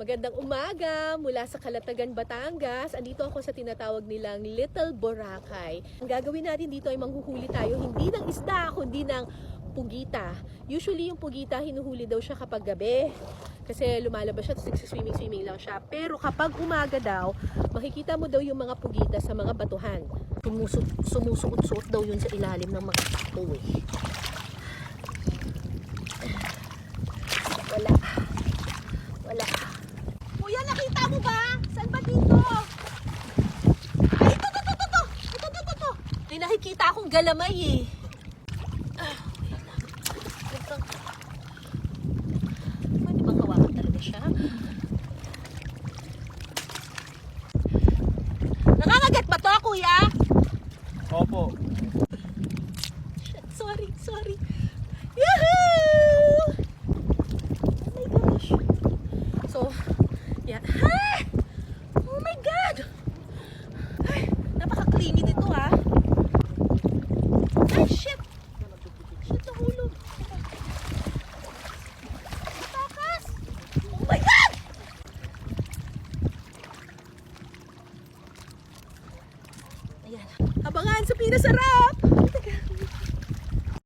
Magandang umaga mula sa Kalatagan, Batangas. Andito ako sa tinatawag nilang Little Boracay. Ang gagawin natin dito ay manghuhuli tayo hindi ng isda, kundi ng pugita. Usually yung pugita, hinuhuli daw siya kapag gabi. Kasi lumalabas siya, tapos swimming-swimming lang siya. Pero kapag umaga daw, makikita mo daw yung mga pugita sa mga batuhan. Sumusut, sumusuot-suot daw yun sa ilalim ng mga. Wala. Nakita mo ba? Saan ba dito? Ay, ito, ito, ito, ito. Ito, ito, ito, ito. May nakikita akong galamay eh. Yeah. Ah! Oh my God! Ay, napaka-clingy nito ha. Ay, shit! Shit, nahulog. Takas! Oh my God! Ayan. Abangan sa pinasarap!